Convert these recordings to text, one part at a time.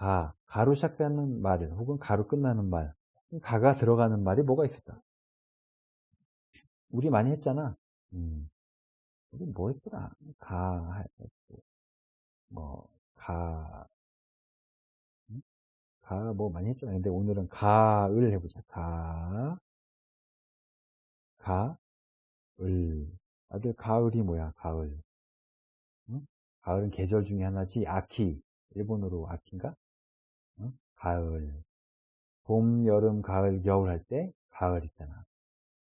가, 가로 시작되는 말, 혹은 가로 끝나는 말, 가가 들어가는 말이 뭐가 있을까? 우리 많이 했잖아. 음, 우리 뭐 했더라? 가, 뭐, 가, 음? 가, 뭐 많이 했잖아. 근데 오늘은 가을 해보자. 가, 가, 을. 아들, 가을이 뭐야? 가을. 응? 가을은 계절 중에 하나지. 아키. 일본어로 아키인가? 응? 가을. 봄, 여름, 가을, 겨울 할 때 가을 있잖아.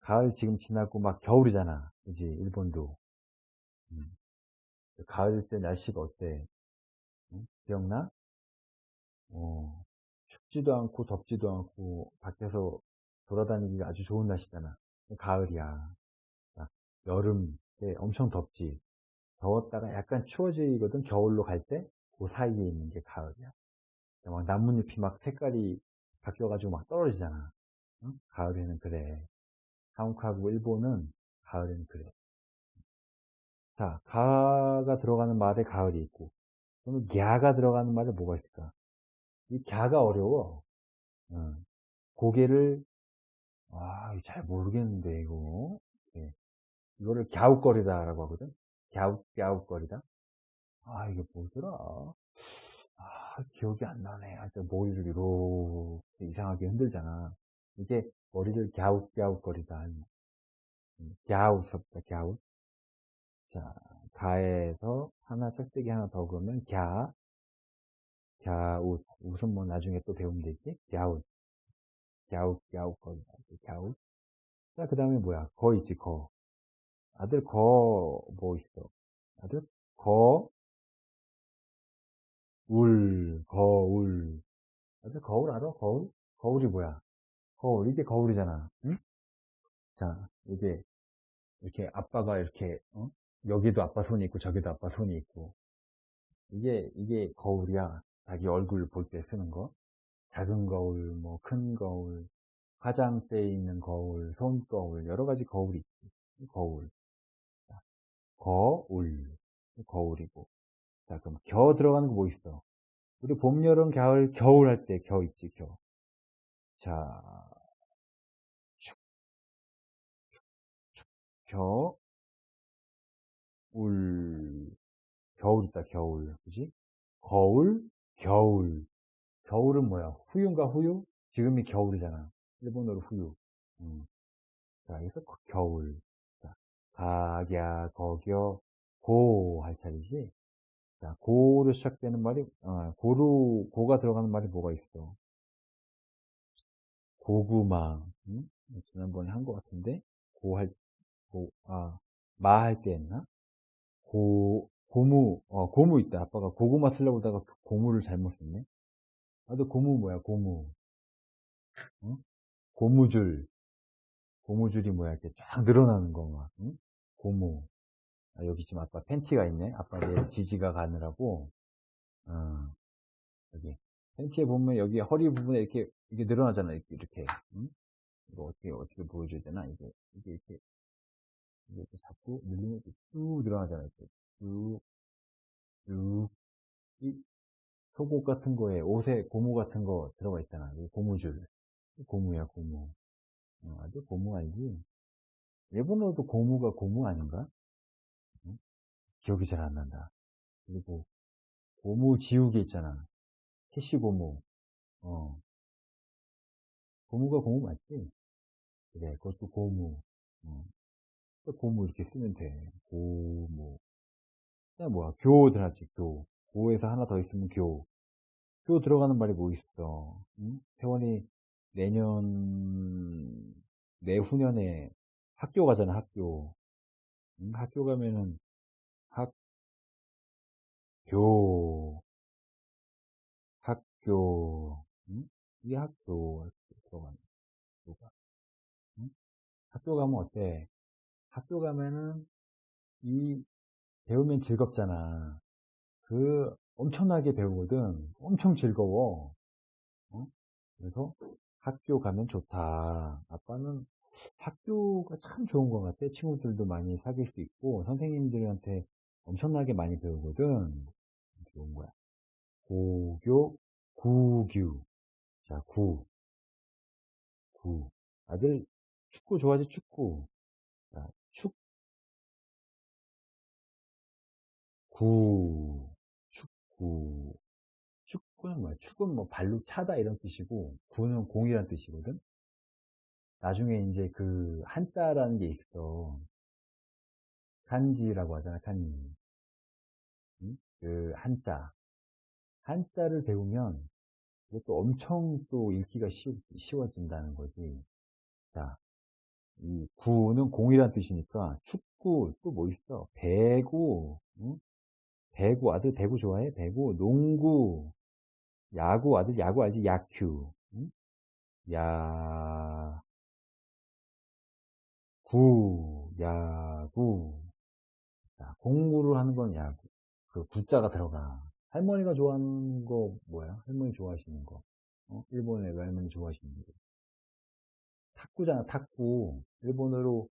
가을 지금 지나고 막 겨울이잖아. 그지? 일본도. 음. 가을 때 날씨가 어때? 응? 기억나? 어, 춥지도 않고 덥지도 않고 밖에서 돌아다니기가 아주 좋은 날씨잖아. 가을이야. 여름 때 엄청 덥지. 더웠다가 약간 추워지거든. 겨울로 갈 때 그 사이에 있는 게 가을이야. 막 나뭇잎이 막 색깔이 바뀌어가지고 막 떨어지잖아. 응? 가을에는 그래. 한국하고 일본은 가을에는 그래. 자, 가가 들어가는 말에 가을이 있고, 그러면 갸가 들어가는 말에 뭐가 있을까? 이 갸가 어려워. 응. 고개를, 아, 잘 모르겠는데, 이거. 네. 이거를 갸웃거리다라고 하거든. 갸웃, 갸웃거리다. 아, 이게 뭐더라? 아, 기억이 안 나네. 하여튼 머리를 이렇게 이상하게 흔들잖아. 이게 머리를 갸웃갸웃 거리다. 갸웃 섭다, 갸웃. 자, 가에서 하나 짝대기 하나 더 그으면 갸, 갸웃. 웃음 뭐 나중에 또 배우면 되지. 갸웃. 갸웃, 갸웃 거리다. 갸웃. 자, 그 다음에 뭐야? 거 있지, 거. 아들 거 뭐 있어? 아들 거 울, 거울. 아들 거울 알아? 거울? 거울이 뭐야? 거울, 이게 거울이잖아. 응? 자, 이게 이렇게 아빠가 이렇게 어? 여기도 아빠 손이 있고 저기도 아빠 손이 있고 이게 이게 거울이야. 자기 얼굴 볼 때 쓰는 거. 작은 거울, 뭐 큰 거울, 화장대에 있는 거울, 손거울, 여러 가지 거울이 있지. 거울. 자, 거울. 거울이고. 자, 그럼 겨 들어가는 거 뭐 있어? 우리 봄, 여름, 가을, 겨울 할 때 겨 있지, 겨. 자, 겨, 울, 겨울 있다, 겨울. 그지? 거울, 겨울. 겨울은 뭐야? 후유인가, 후유? 지금이 겨울이잖아. 일본어로 후유. 음. 자, 여기서 겨울. 자, 가야, 거겨, 고 할 차례지? 자, 고로 시작되는 말이, 어, 고로, 고가 들어가는 말이 뭐가 있어? 고구마. 응? 지난번에 한 것 같은데, 고 할, 고, 아, 마 할 때 했나? 고, 고무, 어, 고무 있다. 아빠가 고구마 쓰려고 하다가 그 고무를 잘못 썼네. 아도 고무 뭐야, 고무. 어? 고무줄. 고무줄이 뭐야, 이렇게 쫙 늘어나는 거, 막, 응? 고무. 아, 여기 지금 아빠 팬티가 있네. 아빠 내일 지지가 가느라고. 어, 여기. 팬티에 보면 여기 허리 부분에 이렇게, 이게 늘어나잖아. 이렇게, 이렇게. 응? 이거 어떻게, 어떻게 보여줘야 되나? 이게, 이게 이렇게, 이게 이렇게 자꾸 늘리면 쭉 늘어나잖아. 이렇게. 쭉, 쭉. 이 속옷 같은 거에 옷에 고무 같은 거 들어가 있잖아. 이 고무줄. 고무야, 고무. 어, 아주 고무 알지? 일본어도 고무가 고무 아닌가? 응? 기억이 잘 안 난다. 그리고 고무 지우개 있잖아. 캐시 고무. 어. 고무가 고무 맞지? 그래, 그것도 고무. 어. 고무 이렇게 쓰면 돼. 고무. 그냥 뭐야, 교 들어갔지, 교. 고에서 하나 더 있으면 교. 교 들어가는 말이 뭐 있어? 응? 태원이 내년, 내후년에 학교 가잖아, 학교. 응? 학교 가면은 학 교, 학교, 응? 이 학교, 들어가는 학교가. 응? 학교 가면 어때? 학교 가면은 이 배우면 즐겁잖아. 그 엄청나게 배우거든. 엄청 즐거워. 어? 그래서 학교 가면 좋다. 아빠는 학교가 참 좋은 것 같아. 친구들도 많이 사귈 수 있고 선생님들한테 엄청나게 많이 배우거든. 좋은 거야. 고교, 구규. 자, 구. 구. 아들 축구 좋아하지, 축구. 자, 축. 구. 축구. 축구는 뭐야? 축은 뭐 발로 차다 이런 뜻이고, 구는 공이란 뜻이거든? 나중에 이제 그 한자라는 게 있어. 간지라고 하잖아, 간지. 응? 그 한자. 한자를 배우면 이것도 엄청 또 읽기가 쉬, 쉬워진다는 거지. 자, 이 구는 공이란 뜻이니까 축구 또 뭐 있어? 배구, 응? 배구 아들 배구 좋아해? 배구, 농구, 야구 아들 야구 알지? 야큐, 응? 야, 구, 야구. 자, 공부를 하는 건 야구. 그 구자가 들어가. 할머니가 좋아하는 거 뭐야? 할머니 좋아하시는 거. 어? 일본에 할머니 좋아하시는 거. 탁구잖아, 탁구. 일본어로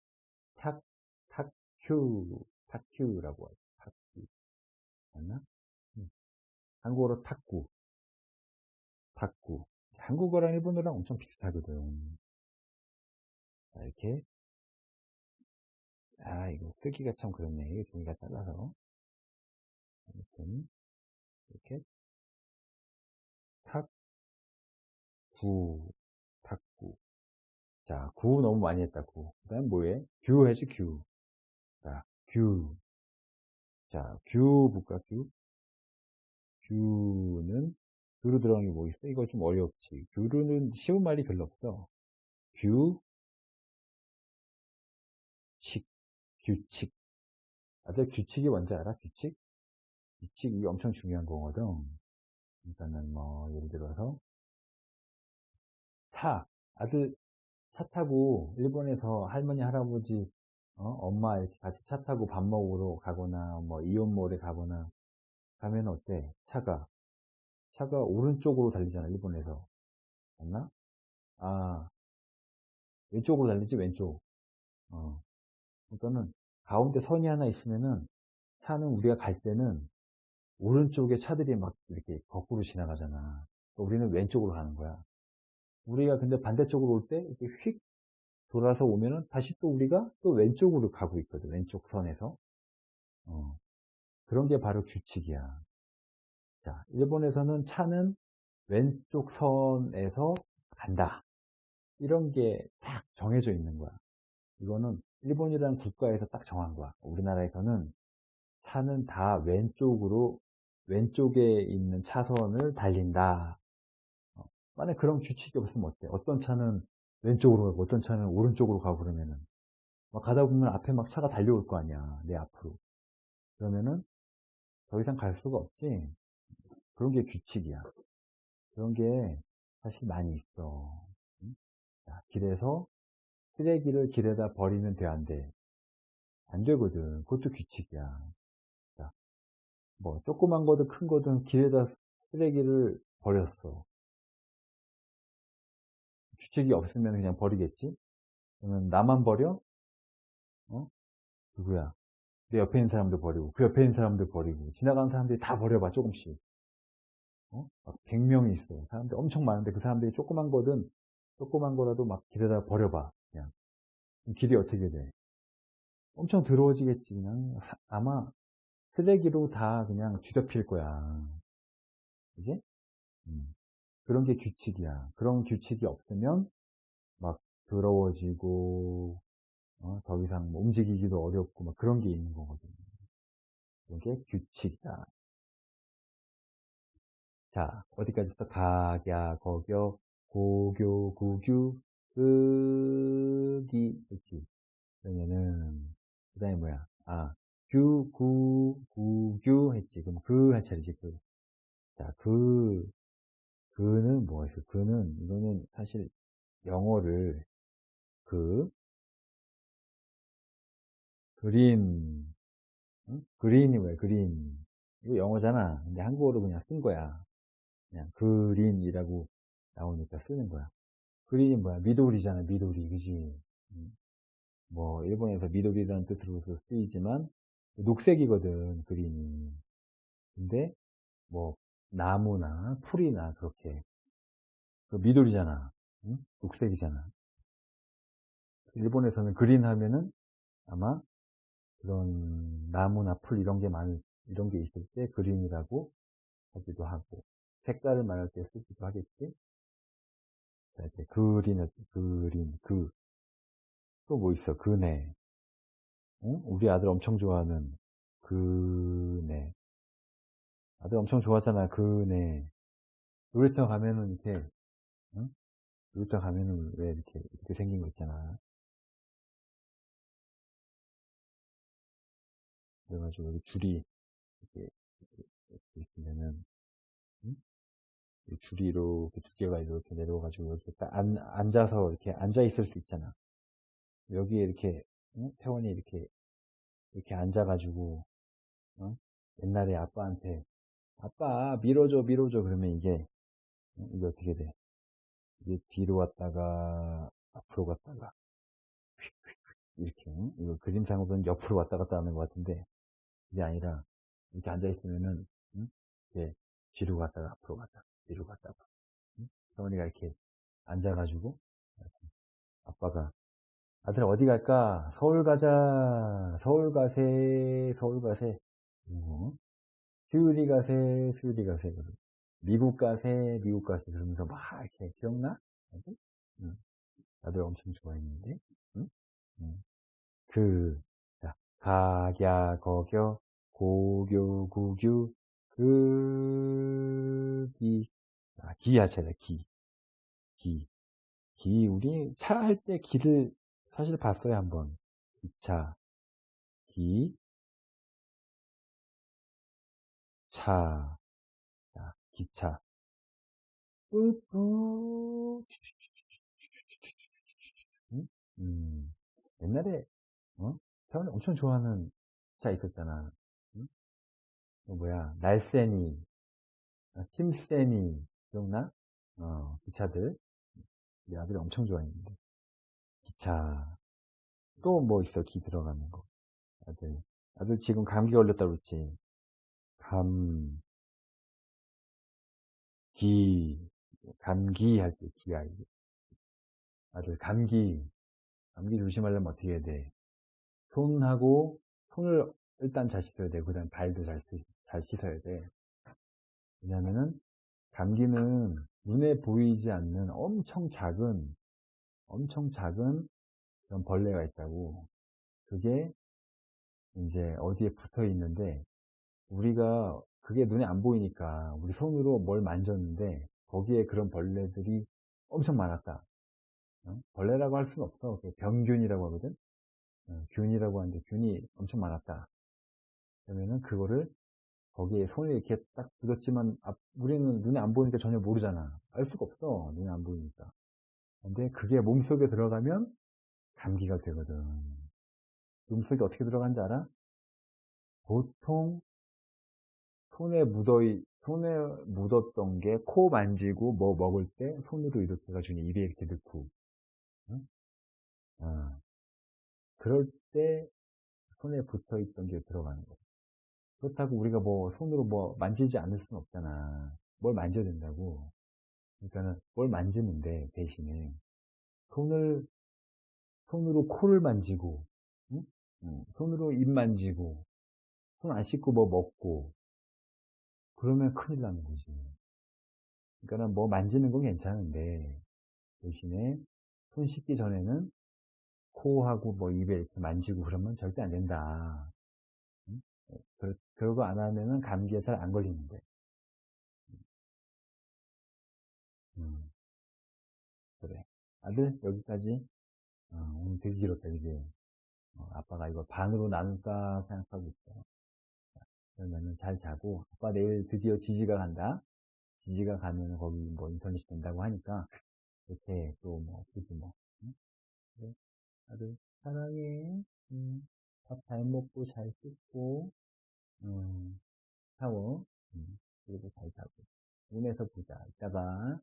탁, 탁큐, 탁큐라고 하죠. 탁큐. 맞나? 응. 한국어로 탁구. 탁구. 한국어랑 일본어랑 엄청 비슷하거든. 자, 이렇게. 아, 이거 쓰기가 참 그렇네. 종이가 잘라서. 아무튼, 이렇게. 탁, 구, 탁구. 자, 구 너무 많이 했다, 구. 그 다음 뭐해? 규 해지, 규. 자, 규. 자, 규 볼까, 규? 규는, 규로 들어간 게 뭐 있어? 이거 좀 어렵지. 규로는 쉬운 말이 별로 없어. 규, 칙, 규칙. 아들 규칙이 뭔지 알아? 규칙? 규칙이 엄청 중요한 거거든. 그러니까는 뭐, 예를 들어서, 차. 아들 차 타고 일본에서 할머니, 할아버지, 어? 엄마 이렇게 같이 차 타고 밥 먹으러 가거나 뭐 이온몰에 가거나 가면 어때? 차가 차가 오른쪽으로 달리잖아 일본에서 맞나? 아 왼쪽으로 달리지 왼쪽 어 그러니까는 가운데 선이 하나 있으면은 차는 우리가 갈 때는 오른쪽에 차들이 막 이렇게 거꾸로 지나가잖아 우리는 왼쪽으로 가는 거야 우리가 근데 반대쪽으로 올 때 이렇게 휙 돌아서 오면은 다시 또 우리가 또 왼쪽으로 가고 있거든. 왼쪽 선에서. 어, 그런 게 바로 규칙이야. 자, 일본에서는 차는 왼쪽 선에서 간다. 이런 게 딱 정해져 있는 거야. 이거는 일본이라는 국가에서 딱 정한 거야. 우리나라에서는 차는 다 왼쪽으로, 왼쪽에 있는 차선을 달린다. 어, 만약 그런 규칙이 없으면 어때? 어떤 차는 왼쪽으로 가고 어떤 차는 오른쪽으로 가고 그러면은 막 가다 보면 앞에 막 차가 달려올 거 아니야 내 앞으로. 그러면은 더 이상 갈 수가 없지. 그런 게 규칙이야. 그런 게 사실 많이 있어. 자, 길에서 쓰레기를 길에다 버리면 돼 안 돼? 안 되거든. 그것도 규칙이야. 자, 뭐 조그만 거든 큰 거든 길에다 쓰레기를 버렸어 규칙이 없으면 그냥 버리겠지? 그러면 나만 버려? 어? 누구야? 내 옆에 있는 사람도 버리고, 그 옆에 있는 사람도 버리고, 지나가는 사람들이 다 버려봐, 조금씩. 어? 막 100명이 있어. 사람들 엄청 많은데 그 사람들이 조그만 거든, 조그만 거라도 막 길에다 버려봐, 그냥. 길이 어떻게 돼? 엄청 더러워지겠지, 그냥. 아마 쓰레기로 다 그냥 뒤덮일 거야. 그지? 음. 그런 게 규칙이야. 그런 규칙이 없으면 막 더러워지고 어, 더 이상 뭐 움직이기도 어렵고 막 그런 게 있는 거거든. 그런 게 규칙이다. 자, 어디까지 했어? 각야, 거겨, 고교, 구규, 끄기, 그치? 그러면은, 그 다음에 뭐야? 아, 규, 구, 구 규 했지. 그럼 그할 차례지, 그. 자, 그, 그는 뭐였어? 그는, 이거는 사실 영어를 그, 그린, 응? 그린이 뭐야, 그린. 이거 영어잖아. 근데 한국어로 그냥 쓴 거야. 그냥 그린이라고 나오니까 쓰는 거야. 그린이 뭐야? 미도리잖아, 미도리. 그지? 응? 뭐, 일본에서 미도리라는 뜻으로서 쓰이지만, 녹색이거든, 그린이. 근데, 뭐, 나무나 풀이나 그렇게 그 미돌이잖아. 응? 녹색이잖아. 일본에서는 그린 하면은 아마 그런 나무나 풀 이런 게 많은 이런 게 있을 때 그린이라고 하기도 하고 색깔을 말할 때 쓰기도 하겠지. 자, 이제 그린을 그린 그 또 뭐 있어 그네. 응? 우리 아들 엄청 좋아하는 그네. 아들 엄청 좋아하잖아 그네. 놀이터 가면은 이렇게 응? 놀이터 가면은 왜 이렇게 이렇게 생긴 거 있잖아. 그래가지고 여기 줄이 이렇게, 이렇게, 있으면은 응? 이 줄이 이렇게 두 개가 이렇게 내려와가지고 여기 딱 앉, 앉아서 이렇게 앉아 있을 수 있잖아. 여기에 이렇게 응? 태원이 이렇게 이렇게 앉아가지고 어? 옛날에 아빠한테 아빠 밀어줘 밀어줘 그러면 이게 응? 이게 어떻게 돼? 이게 뒤로 왔다가 앞으로 갔다가 이렇게 응? 이거 그림상으로는 옆으로 왔다 갔다 하는 것 같은데 그게 아니라 이렇게 앉아 있으면은 응? 이렇게 뒤로 갔다가 앞으로 갔다가 뒤로 갔다가 응? 태원이가 이렇게 앉아가지고 아빠가 아들 어디 갈까? 서울 가자. 서울 가세. 서울 가세. 어? 수유리 가세. 수유리 가세. 미국 가세. 미국 가세. 그러면서 막 이렇게 기억나? 아들? 응. 아들 엄청 좋아했는데. 응? 응. 그, 자, 가야, 거겨, 고교, 구규, 그, 기, 아, 기야차다, 기. 기. 기, 우리 차 할 때 기를 사실 봤어요, 한번. 기차, 기, 차, 자, 기차. 뿌뿌. 응? 음, 옛날에, 어? 태원이 엄청 좋아하는 차 있었잖아. 응? 그 뭐야, 날쌘이, 어, 힘세니, 기억나? 어, 기차들. 우리 아들이 엄청 좋아했는데. 기차. 또뭐 있어, 기 들어가는 거. 아들. 아들 지금 감기 걸렸다고 그랬지. 감, 기, 감기 할 때 기야, 이게. 아들, 감기. 감기 조심하려면 어떻게 해야 돼? 손하고, 손을 일단 잘 씻어야 돼. 그 다음 발도 잘, 씻- 잘 씻어야 돼. 왜냐면은, 감기는 눈에 보이지 않는 엄청 작은, 엄청 작은 그런 벌레가 있다고. 그게 이제 어디에 붙어 있는데, 우리가 그게 눈에 안 보이니까 우리 손으로 뭘 만졌는데, 거기에 그런 벌레들이 엄청 많았다. 어? 벌레라고 할 수는 없어. 병균이라고 하거든. 어, 균이라고 하는데 균이 엄청 많았다. 그러면은 그거를 거기에 손이 이렇게 딱 묻었지만 앞- 우리는 눈에 안 보이니까 전혀 모르잖아. 알 수가 없어. 눈에 안 보이니까. 근데 그게 몸속에 들어가면 감기가 되거든. 몸속에 어떻게 들어간지 알아? 보통 손에 묻어 손에 묻었던 게 코 만지고 뭐 먹을 때 손으로 이렇게 해가지고 입에 이렇게 넣고 응? 어. 그럴 때 손에 붙어 있던 게 들어가는 거야. 그렇다고 우리가 뭐 손으로 뭐 만지지 않을 수는 없잖아. 뭘 만져야 된다고. 그러니까는 뭘 만지면 돼, 대신에. 손을, 손으로 코를 만지고, 응? 응, 손으로 입 만지고, 손 안 씻고 뭐 먹고, 그러면 큰일 나는 거지. 그러니까는 뭐 만지는 건 괜찮은데, 대신에 손 씻기 전에는 코하고 뭐 입에 이렇게 만지고 그러면 절대 안 된다. 응? 그, 그러고 안 하면은 감기에 잘 안 걸리는데. 아들, 여기까지. 어, 오늘 되게 길었다, 그지? 어, 아빠가 이거 반으로 나눌까 생각하고 있어. 그러면은 잘 자고, 아빠 내일 드디어 지지가 간다. 지지가 가면 거기 뭐 인터넷이 된다고 하니까, 이렇게 또 뭐, 그지 뭐. 응? 그래. 아들, 사랑해. 응. 밥잘 먹고, 잘 씻고, 음, 샤워. 음, 그리고 잘 자고. 운에서 보자. 이따가.